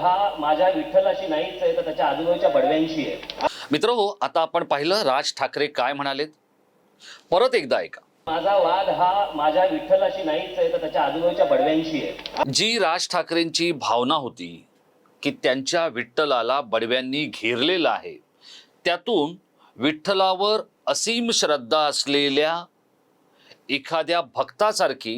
हा माझ्या विठ्ठलाशी नाहीच आहे तर त्याच्या आजूबाजूच्या बडव्यांशी आहे. मित्र हो आता आपण पाहिलं राज ठाकरे काय म्हणालेत. परत एकदा ऐका. माझा वाद हा माझ्या विठ्ठलाशी नाहीच आहे तर त्याच्या आजूबाजूच्या बडव्यांशी आहे. जी राज ठाकरेंची भावना होती की त्यांच्या विठ्ठलाला बडव्यांनी घेरलेलं आहे त्यातून विठ्ठलावर असीम श्रद्धा असलेल्या एखाद्या भक्तासारखी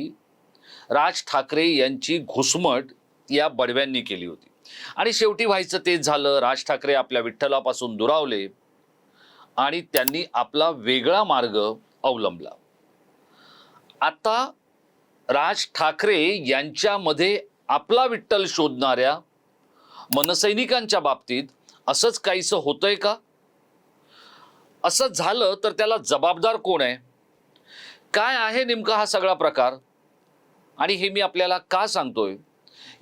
राज ठाकरे यांची घुसमट या बडव्यांनी केली होती. आणि शेवटी व्हायचं तेच झालं. राज ठाकरे आपल्या विठ्ठलापासून दुरावले आणि त्यांनी आपला वेगळा मार्ग अवलंबला. आता राज ठाकरे यांच्यामध्ये आपला विठ्ठल शोधणाऱ्या मनसैनिकांच्या बाबतीत असंच काहीसं होतंय का? असं झालं तर त्याला जबाबदार कोण आहे? काय आहे नेमका हा सगळा प्रकार? आणि हे मी आपल्याला का सांगतोय?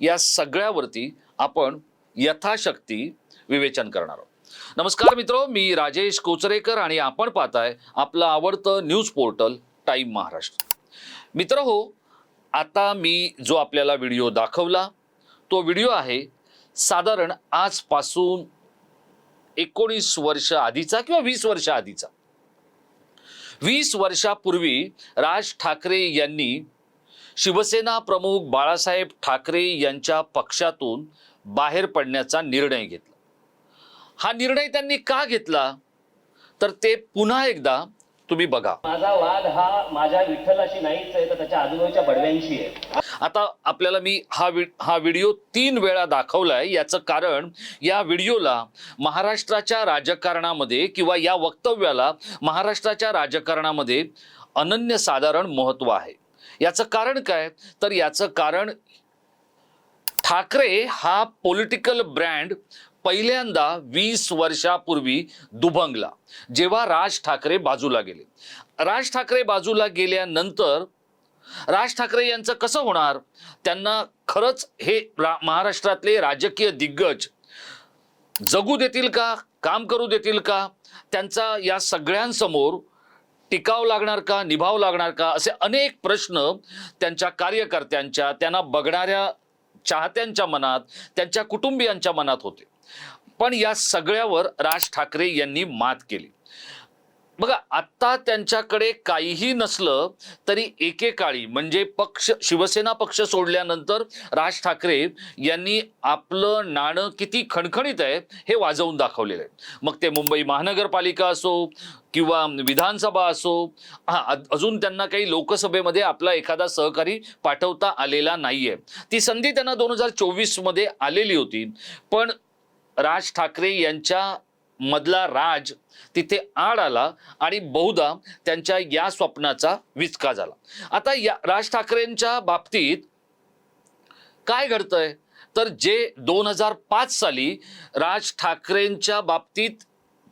या सगळ्यावरती आपण यथाशक्ती विवेचन करणार आहोत. नमस्कार मित्र मी राजेश कोचरेकर आणि आपण पाहताय आपलं आवडतं न्यूज पोर्टल टाईम महाराष्ट्र. मित्र हो आता मी जो आपल्याला व्हिडिओ दाखवला तो व्हिडिओ आहे साधारण आजपासून एकोणीस वर्ष आधीचा किंवा वीस वर्ष आधीचा. वीस वर्षापूर्वी राज ठाकरे यांनी शिवसेना प्रमुख बाळासाहेब ठाकरे यांच्या पक्षातून बाहेर पडण्याचा निर्णय घेतला. हा निर्णय त्यांनी का घेतला? तर ते पुन्हा एकदा तुम्ही बघा. माझा वाद हा माझ्या विठ्ठलाशी नाहीच आहे तर त्याच्या आजूबाजूच्या बडव्यांशी आहे. आता आपल्याला मी हा वि हा व्हिडिओ तीन वेळा दाखवलाय. याचं कारण या व्हिडिओला महाराष्ट्राच्या राजकारणामध्ये किंवा या वक्तव्याला महाराष्ट्राच्या राजकारणामध्ये अनन्यसाधारण महत्त्व आहे. याचं कारण काय? तर याचं कारण ठाकरे हा पॉलिटिकल ब्रँड पहिल्यांदा वीस वर्षापूर्वी दुभंगला जेव्हा राज ठाकरे बाजूला गेले. राज ठाकरे बाजूला गेल्यानंतर राज ठाकरे यांचं कसं होणार? त्यांना खरंच हे रा महाराष्ट्रातले राजकीय दिग्गज जगू देतील का? काम करू देतील का? त्यांचा या सगळ्यांसमोर टिकाव लागणार का? निभाव लागणार का? असे अनेक प्रश्न त्यांच्या कार्यकर्त्यांच्या त्यांना बघणाऱ्या चाहत्यांच्या मनात त्यांच्या कुटुंबियांच्या मनात होते. पण या सगळ्यावर राज ठाकरे यांनी मात केली. बघा आत्ता त्यांच्याकडे काहीही नसलं तरी एकेकाळी म्हणजे पक्ष शिवसेना पक्ष सोडल्यानंतर राज ठाकरे यांनी आपलं नाणं किती खणखणीत आहे हे वाजवून दाखवलेलं आहे. मग ते मुंबई महानगरपालिका असो किंवा विधानसभा असो हा अजून त्यांना काही लोकसभेमध्ये आपला एखादा सहकारी पाठवता आलेला नाहीये. ती संधी त्यांना दोन हजार चोवीसमध्ये आलेली होती. पण राज ठाकरे यांच्या मधला राज तिथे आड आला आणि बहुधा त्यांच्या या स्वप्नाचा विचका झाला. आता या राज ठाकरेंच्या बाबतीत काय घडतंय? तर जे दोन हजार पाच साली राज ठाकरेंच्या बाबतीत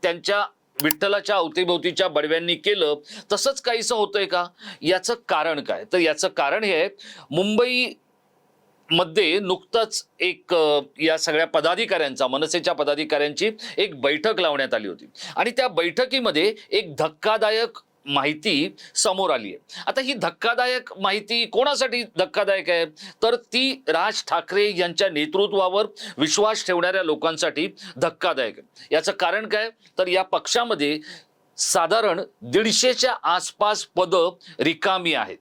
त्यांच्या विठ्ठलाच्या अवतीभोवतीच्या बडव्यांनी केलं तसंच काहीसं होतंय का? याचं कारण काय? तर याचं कारण हे मुंबई मध्ये नुकतंच एक या सगळ्या पदाधिकाऱ्यांचा मनसेच्या पदाधिकाऱ्यांची एक बैठक लावण्यात आली होती. आणि त्या बैठकीमध्ये एक धक्कादायक माहिती समोर आली आहे. आता ही धक्कादायक माहिती कोणासाठी धक्कादायक आहे? तर ती राज ठाकरे यांच्या नेतृत्वावर विश्वास ठेवणाऱ्या लोकांसाठी धक्कादायक आहे. याचं कारण काय? तर या पक्षामध्ये साधारण दीडशेच्या आसपास पदं रिकामी आहेत.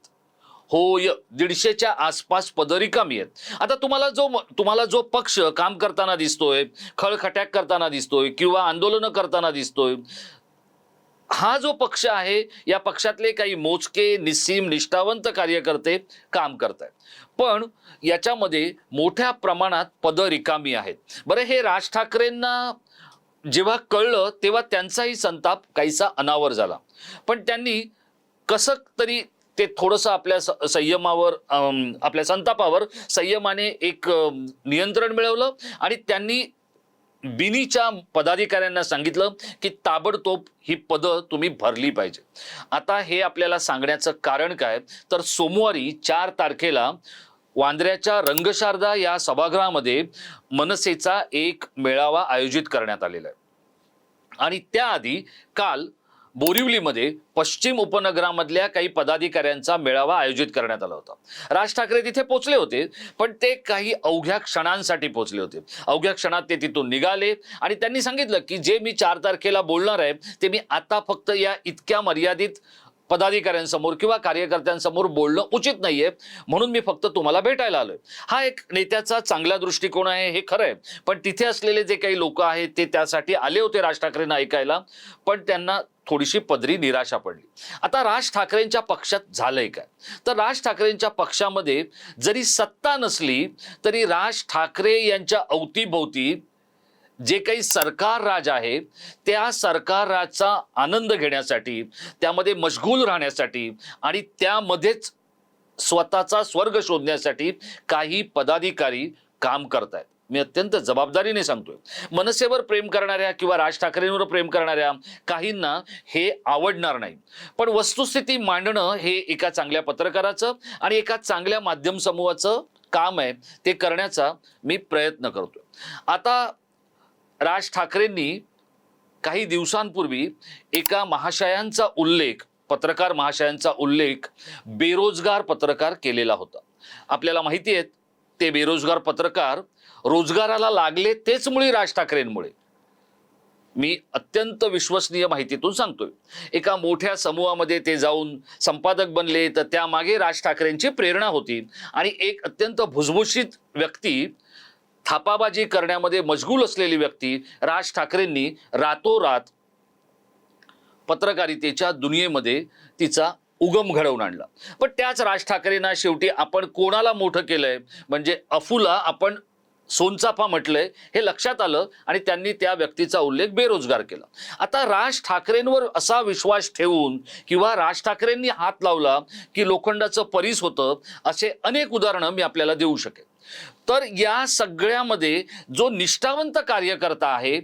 होय दीडशेच्या आसपास पदं रिकामी आहेत. आता तुम्हाला जो तुम्हाला जो पक्ष काम करताना दिसतोय खळखट्याक करताना दिसतोय किंवा आंदोलनं करताना दिसतोय हा जो पक्ष आहे या पक्षातले काही मोजके निस्सीम निष्ठावंत कार्यकर्ते काम करत आहेत पण याच्यामध्ये मोठ्या प्रमाणात पदं रिकामी आहेत. बरं हे राज ठाकरेंना जेव्हा कळलं तेव्हा त्यांचाही संताप काहीसा अनावर झाला. पण त्यांनी कसं तरी ते थोडंसं आपल्या स- संयमावर आपल्या संतापावर संयमाने एक नियंत्रण मिळवलं आणि त्यांनी बिनीच्या पदाधिकाऱ्यांना सांगितलं की ताबडतोब ही पदं तुम्ही भरली पाहिजे. आता हे आपल्याला सांगण्याचं कारण काय? तर सोमवारी चार तारखेला वांद्र्याच्या रंगशारदा या सभागृहामध्ये मनसेचा एक मेळावा आयोजित करण्यात आलेला आहे. आणि त्याआधी काल बोरिवलीमध्ये पश्चिम उपनगरामधल्या काही पदाधिकाऱ्यांचा मेळावा आयोजित करण्यात आला होता. राज ठाकरे तिथे पोचले होते पण ते काही अवघ्या क्षणांसाठी पोचले होते. अवघ्या क्षणात ते तिथून निघाले आणि त्यांनी सांगितलं की जे मी चार तारखेला बोलणार आहे ते मी आता फक्त या इतक्या मर्यादित पदाधिकाऱ्यांसमोर किंवा कार्यकर्त्यांसमोर बोलणं उचित नाहीये म्हणून मी फक्त तुम्हाला भेटायला आलोय. हा एक नेत्याचा चांगला दृष्टिकोन आहे हे खरं आहे. पण तिथे असलेले जे काही लोक आहेत ते त्यासाठी आले होते राज ठाकरेंना ऐकायला पण त्यांना थोडीशी पदरी निराशा पडली. आता राज ठाकरेंच्या पक्षात झालंय काय? तर राज ठाकरेंच्या पक्षामध्ये जरी सत्ता नसली तरी राज ठाकरे यांच्या अवतीभोवती जे काही सरकार राज आहे त्या सरकार राजचा आनंद घेण्यासाठी त्यामध्ये मशगूल राहण्यासाठी आणि त्यामध्येच स्वतःचा स्वर्ग शोधण्यासाठी काही पदाधिकारी काम करत आहेत मी अत्यंत जबाबदारीने सांगतोय. मनसेवर प्रेम करणाऱ्या किंवा राज ठाकरेंवर प्रेम करणाऱ्या काहींना हे आवडणार नाही. पण वस्तुस्थिती मांडणं हे एका चांगल्या पत्रकाराचं आणि एका चांगल्या माध्यम समूहाचं काम आहे. ते करण्याचा मी प्रयत्न करतोय. आता राज ठाकरेंनी काही दिवसांपूर्वी एका महाशयांचा उल्लेख पत्रकार महाशयांचा उल्लेख बेरोजगार पत्रकार केलेला होता. आपल्याला माहिती आहेत ते बेरोजगार पत्रकार रोजगाराला लागले तेच मुळी राज ठाकरेंमुळे. मी अत्यंत विश्वसनीय माहितीतून सांगतोय. एका मोठ्या समूहामध्ये ते जाऊन संपादक बनले तर त्यामागे राज ठाकरेंची प्रेरणा होती. आणि एक अत्यंत भुसभुशीत व्यक्ती थापाबाजी करण्यामध्ये मजगूल असलेली व्यक्ती राज ठाकरेंनी रातोरात पत्रकारितेच्या दुनियेमध्ये तिचा उगम घडवून आणला. पण त्याच राज ठाकरेंना शेवटी आपण कोणाला मोठं केलंय? म्हणजे अफूला आपण सोनचाफा म्हटलंय हे लक्षात आलं आणि त्यांनी त्या व्यक्तीचा उल्लेख बेरोजगार केला. आता राज ठाकरेंवर असा विश्वास ठेवून किंवा राज ठाकरेंनी हात लावला की लोखंडाचं परीस होतं असे अनेक उदाहरणं मी आपल्याला देऊ शकेन. तर या सगळ्यामध्ये जो निष्ठावंत कार्यकर्ता आहे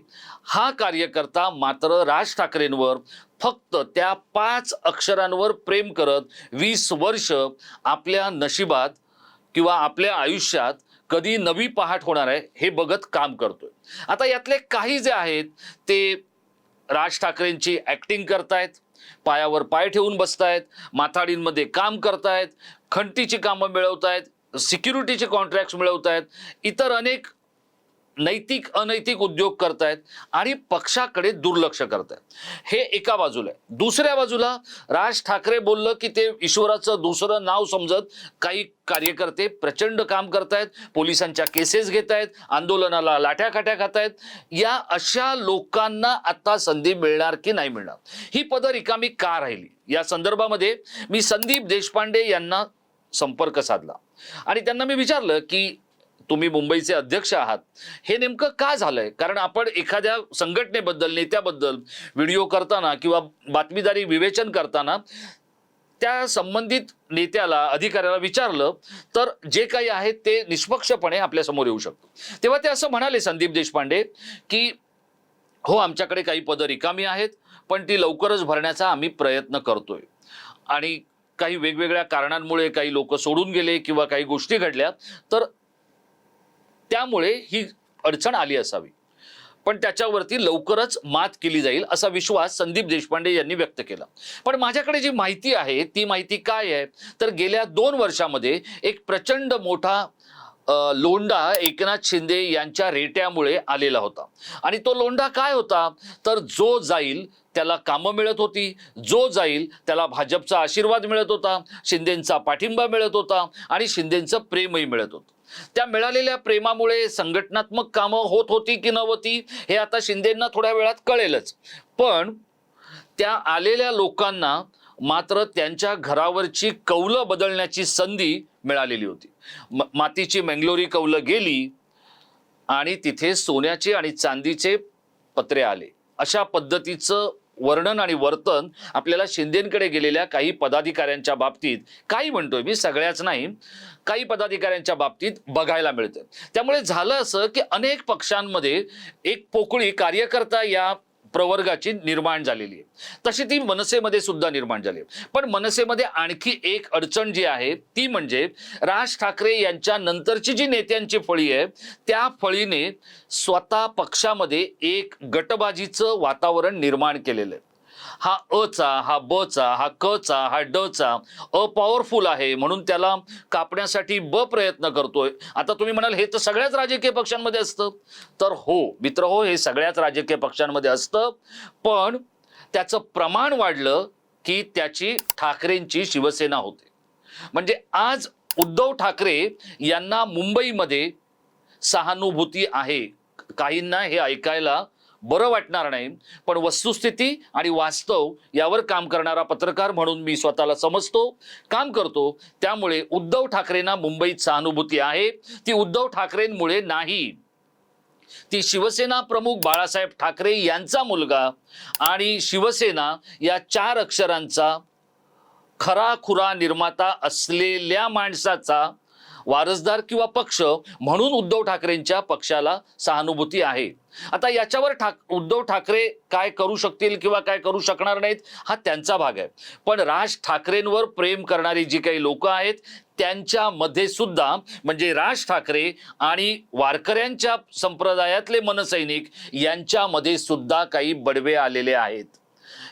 हा कार्यकर्ता मात्र राज ठाकरेंवर फक्त त्या पाच अक्षरांवर प्रेम करत वीस वर्ष आपल्या नशिबात किंवा आपल्या आयुष्यात कधी नवी पहाट होणार आहे हे बघत काम करतोय. आता यातले काही जे आहेत ते राज ठाकरेंची ॲक्टिंग करतायत पायावर पाय ठेवून बसतायत माथाडींमध्ये काम करतायत खंटीची कामं मिळवतायत सिक्युरिटीचे कॉन्ट्रॅक्ट्स मिळवतायत इतर अनेक नैतिक अनैतिक उद्योग करतायत आणि पक्षाकडे दुर्लक्ष करतायत हे एका बाजूला आहे. दुसऱ्या बाजूला राज ठाकरे बोललं की ते ईश्वराचं दुसरं नाव समजत काही कार्यकर्ते प्रचंड काम करतायत पोलिसांच्या केसेस घेत आहेत आंदोलनाला लाठ्या काट्या खातायत या अशा लोकांना आता संधी मिळणार की नाही मिळणार? ही पदं रिकामी का राहिली? या संदर्भामध्ये मी संदीप देशपांडे यांना संपर्क साधला. आणि त्यांना मी विचारलं की तुम्ही मुंबईचे अध्यक्ष आहात. हे नेमकं का झालंय? कारण आपण एखाद्या संघटनेबद्दल नेत्याबद्दल व्हिडिओ करताना किंवा बातमीदारी विवेचन करताना त्या संबंधित नेत्याला अधिकाऱ्याला विचारलं तर जे काही आहे ते निष्पक्षपणे आपल्यासमोर येऊ शकतो. तेव्हा ते असं म्हणाले संदीप देशपांडे की हो आमच्याकडे काही पदं रिकामी आहेत पण ती लवकरच भरण्याचा आम्ही प्रयत्न करतोय. आणि काही वेगवेगळ्या कारणांमुळे काही लोक सोडून गेले किंवा काही गोष्टी घडल्या तर त्यामुळे ही अडचण आली असावी. पण त्याच्यावरती लवकरच मात केली जाईल असा विश्वास संदीप देशपांडे यांनी व्यक्त केला. पण माझ्याकडे जी माहिती आहे ती माहिती काय आहे? तर गेल्या दोन वर्षामध्ये एक प्रचंड मोठा लोंढा एकनाथ शिंदे यांच्या रेट्यामुळे आलेला होता. आणि तो लोंढा काय होता? तर जो जाईल त्याला कामं मिळत होती. जो जाईल त्याला भाजपचा आशीर्वाद मिळत होता. शिंदेंचा पाठिंबा मिळत होता आणि शिंदेंचं प्रेमही मिळत होतं. त्या मिळालेल्या प्रेमामुळे संघटनात्मक कामं होत होती की नव्हती हे आता शिंदेंना थोड्या वेळात कळेलच. पण त्या आलेल्या लोकांना मात्र त्यांच्या घरावरची कौलं बदलण्याची संधी मिळालेली होती. मातीची मंगलोरी कौलं गेली आणि तिथे सोन्याचे आणि चांदीचे पत्रे आले. अशा पद्धतीचं वर्णन आणि वर्तन आपल्याला शिंदेकडे गेलेल्या काही पदाधिकाऱ्यांच्या बाबतीत काही म्हणतोय मी सगळ्याच नाही काही पदाधिकाऱ्यांच्या बाबतीत बघायला मिळतं त्यामुळे झालं असं की अनेक पक्षांमध्ये एक पोकळी कार्यकर्ता या प्रवर्गाची निर्माण झालेली आहे. तशी ती मनसेमध्ये सुद्धा निर्माण झाली आहे. पण मनसेमध्ये आणखी एक अडचण जी आहे ती म्हणजे राज ठाकरे यांच्या नंतरची जी नेत्यांची फळी आहे त्या फळीने स्वतः पक्षामध्ये एक गटबाजीचं वातावरण निर्माण केलेलं आहे. हा अचा हा बचा हा कचा हा डचा अ पॉवरफुल आहे म्हणून त्याला कापण्यासाठी ब प्रयत्न करतोय. आता तुम्ही म्हणाल हे तर सगळ्याच राजकीय पक्षांमध्ये असतं. तर हो मित्र हो हे सगळ्याच राजकीय पक्षांमध्ये असतं. पण त्याचं प्रमाण वाढलं की त्याची ठाकरेंची शिवसेना होते. म्हणजे आज उद्धव ठाकरे यांना मुंबईमध्ये सहानुभूती आहे. काहींना हे ऐकायला बरं वाटणार नाही पण वस्तुस्थिती आणि वास्तव यावर काम करणारा पत्रकार म्हणून मी स्वतःला समजतो काम करतो. त्यामुळे उद्धव ठाकरेंना मुंबईत सहानुभूती आहे. ती उद्धव ठाकरेंमुळे नाही. ती शिवसेना प्रमुख बाळासाहेब ठाकरे यांचा मुलगा आणि शिवसेना या चार अक्षरांचा खरा खुरा निर्माता असलेल्या माणसाचा वारसदार किंवा पक्ष म्हणून उद्धव ठाकरेंच्या पक्षाला सहानुभूती आहे. आता याच्यावर ठाक उद्धव ठाकरे काय करू शकतील किंवा काय करू शकणार नाहीत हा त्यांचा भाग आहे. पण राज ठाकरेंवर प्रेम करणारी जी काही लोक आहेत त्यांच्यामध्ये सुद्धा म्हणजे राज ठाकरे आणि वारकऱ्यांच्या संप्रदायातले मनसैनिक यांच्यामध्ये सुद्धा काही बडवे आलेले आहेत.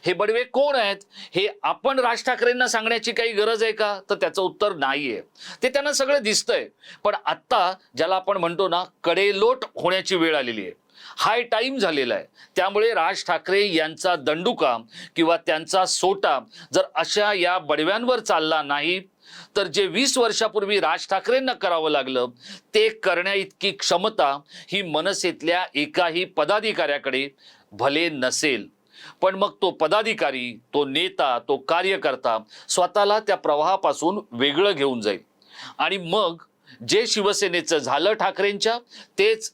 हे बडवे कोण आहेत? हे आपण राज ठाकरेंना सांगण्याची काही गरज आहे का? तर त्याचं उत्तर नाहीये. ते त्यांना सगळं दिसतंय. पण आत्ता ज्याला आपण म्हणतो ना कडेलोट होण्याची वेळ आलेली आहे. हाय टाईम झालेला आहे. त्यामुळे राज ठाकरे यांचा दंडुका किंवा त्यांचा सोटा जर अशा या बडव्यांवर चालला नाही तर जे वीस वर्षापूर्वी राज ठाकरेंना करावं लागलं ते करण्या इतकी क्षमता ही मनसेतल्या एकाही पदाधिकाऱ्याकडे भले नसेल. पण मग तो पदाधिकारी तो नेता तो कार्यकर्ता स्वतःला त्या प्रवाहापासून वेगळं घेऊन जाईल. आणि मग जे शिवसेनेचं झालं ठाकरेंच्या तेच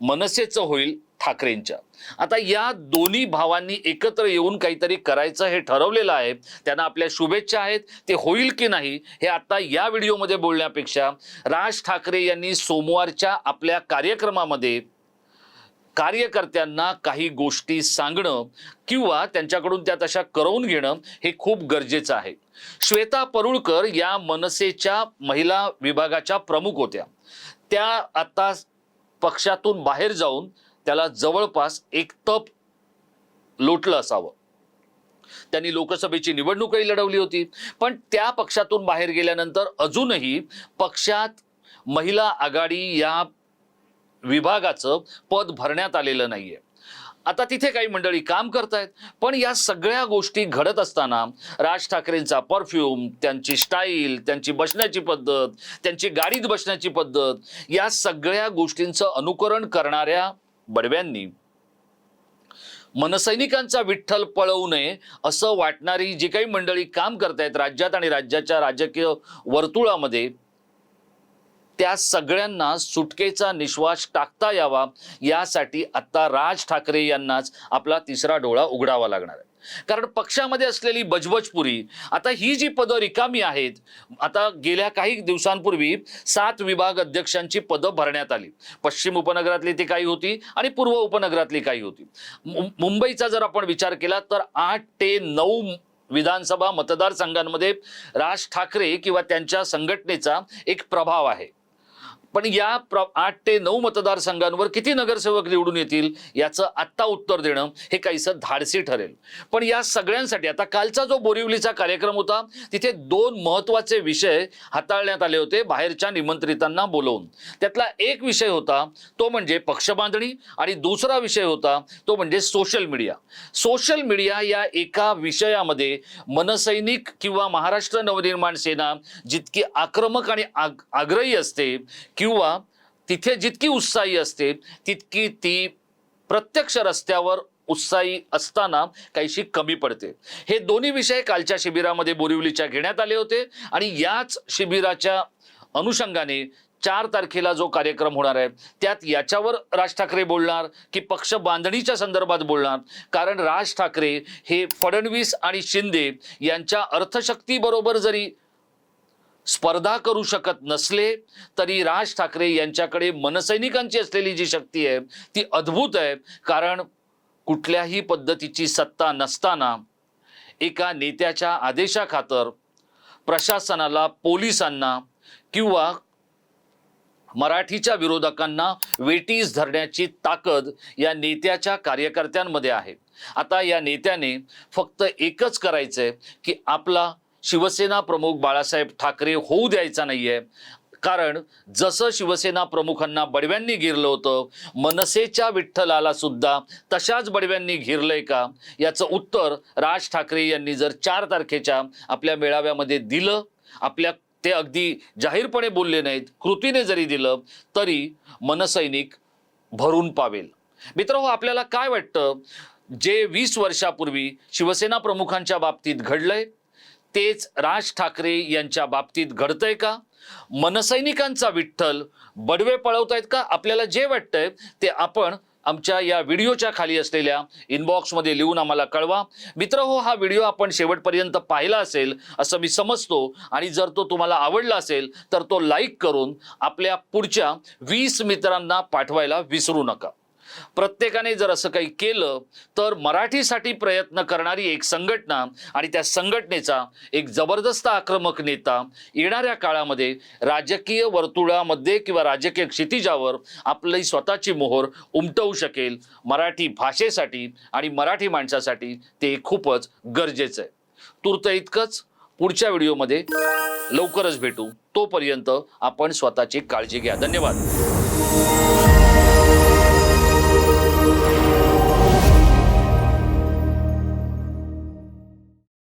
मनसेचं होईल ठाकरेंच्या. आता या दोन्ही भावांनी एकत्र येऊन काहीतरी करायचं हे ठरवलेलं आहे. त्यांना आपल्या शुभेच्छा आहेत. ते होईल की नाही हे आता या व्हिडिओमध्ये बोलण्यापेक्षा राज ठाकरे यांनी सोमवारच्या आपल्या कार्यक्रमामध्ये कार्यकर्त्यांना काही गोष्टी सांगणं किंवा त्यांच्याकडून त्या तशा करवून घेणं हे खूप गरजेचं आहे. श्वेता परुळकर या मनसेच्या महिला विभागाच्या प्रमुख होत्या. त्या आता पक्षातून बाहेर जाऊन त्याला जवळपास एक तप लोटलं असावं. त्यांनी लोकसभेची निवडणूकही लढवली होती. पण त्या पक्षातून बाहेर गेल्यानंतर अजूनही पक्षात महिला आघाडी या विभागाचं पद भरण्यात आलेलं नाहीये. आता तिथे काही मंडळी काम करतायत पण या सगळ्या गोष्टी घडत असताना राज ठाकरेंचा परफ्यूम त्यांची स्टाईल त्यांची बसण्याची पद्धत त्यांची गाडीत बसण्याची पद्धत या सगळ्या गोष्टींचं अनुकरण करणाऱ्या बडव्यांनी मनसैनिकांचा विठ्ठल पळवू नये असं वाटणारी जी काही मंडळी काम करतायत राज्यात आणि राज्याच्या राजकीय वर्तुळामध्ये त्या सगळ्यांना सुटकेचा निश्वास टाकता यावा यासाठी आता राज ठाकरे यांनाच आपला तिसरा डोळा उघडावा लागणार आहे. कारण पक्षामध्ये असलेली बजबजपुरी आता ही जी पदं रिकामी आहेत आता गेल्या काही दिवसांपूर्वी सात विभाग अध्यक्षांची पदं भरण्यात आली. पश्चिम उपनगरातली ती काही होती आणि पूर्व उपनगरातली काही होती. मु- मुंबईचा जर आपण विचार केला तर आठ ते नऊ विधानसभा मतदारसंघांमध्ये राज ठाकरे किंवा त्यांच्या संघटनेचा एक प्रभाव आहे. पण या प्र आठ ते नऊ मतदारसंघांवर किती नगरसेवक निवडून येतील याचं आत्ता उत्तर देणं हे काहीसं धाडसी ठरेल. पण या सगळ्यांसाठी आता कालचा जो बोरिवलीचा कार्यक्रम होता तिथे दोन महत्त्वाचे विषय हाताळण्यात आले होते बाहेरच्या निमंत्रितांना बोलवून. त्यातला एक विषय होता तो म्हणजे पक्षबांधणी आणि दुसरा विषय होता तो म्हणजे सोशल मीडिया. सोशल मीडिया या एका विषयामध्ये मनसैनिक किंवा महाराष्ट्र नवनिर्माण सेना जितकी आक्रमक आणि आग आग्रही असते किंवा किंवा तिथे जितकी उत्साही असते तितकी ती प्रत्यक्ष रस्त्यावर उत्साही असताना काहीशी कमी पडते. हे दोन्ही विषय कालच्या शिबिरामध्ये बोरिवलीच्या घेण्यात आले होते आणि याच शिबिराच्या अनुषंगाने चार तारखेला जो कार्यक्रम होणार आहे त्यात याच्यावर राज ठाकरे बोलणार की पक्ष बांधणीच्या संदर्भात बोलणार? कारण राज ठाकरे हे फडणवीस आणि शिंदे यांच्या अर्थशक्तीबरोबर जरी स्पर्धा करू शकत नसले तरी राज ठाकरे यांच्याकडे मनसैनिकांची असलेली जी शक्ती आहे ती अद्भुत आहे. कारण कुठल्याही पद्धतीची सत्ता नसताना एका नेत्याच्या आदेशाखातर प्रशासनाला पोलिसांना किंवा मराठीच्या विरोधकांना वेटीस धरण्याची ताकद या नेत्याच्या कार्यकर्त्यांमध्ये आहे. आता या नेत्याने फक्त एकच करायचं आहे की आपला शिवसेना प्रमुख बाळासाहेब ठाकरे होऊ द्यायचा नाहीये. कारण जसं शिवसेना प्रमुखांना बडव्यांनी घेरलं होतं मनसेच्या विठ्ठलाला सुद्धा तशाच बडव्यांनी घेरलंय का? याचं उत्तर राज ठाकरे यांनी जर चार तारखेच्या आपल्या मेळाव्यामध्ये दिलं आपल्या ते अगदी जाहीरपणे बोलले नाहीत कृतीने जरी दिलं तरी मनसैनिक भरून पावेल. मित्र आपल्याला काय वाटतं? जे वीस वर्षापूर्वी शिवसेना प्रमुखांच्या बाबतीत घडलंय तेच राज ठाकरे यांच्या बाबतीत घडतंय का? मनसैनिकांचा विठ्ठल बडवे पळवतायत का? आपल्याला जे वाटतंय ते आपण आमच्या या व्हिडिओच्या खाली असलेल्या इनबॉक्समध्ये लिहून आम्हाला कळवा. मित्र हो हा व्हिडिओ आपण शेवटपर्यंत पाहिला असेल असं मी समजतो. आणि जर तो तुम्हाला आवडला असेल तर तो लाईक करून आपल्या पुढच्या वीस मित्रांना पाठवायला विसरू नका. प्रत्येकाने जर असं काही केलं तर मराठीसाठी प्रयत्न करणारी एक संघटना आणि त्या संघटनेचा एक जबरदस्त आक्रमक नेता येणाऱ्या काळामध्ये राजकीय वर्तुळामध्ये किंवा राजकीय क्षितिजावर आपली स्वतःची मोहर उमटवू शकेल. मराठी भाषेसाठी आणि मराठी माणसासाठी ते खूपच गरजेचं आहे. तूर्त इतकंच. पुढच्या व्हिडिओमध्ये लवकरच भेटू. तोपर्यंत आपण स्वतःची काळजी घ्या. धन्यवाद.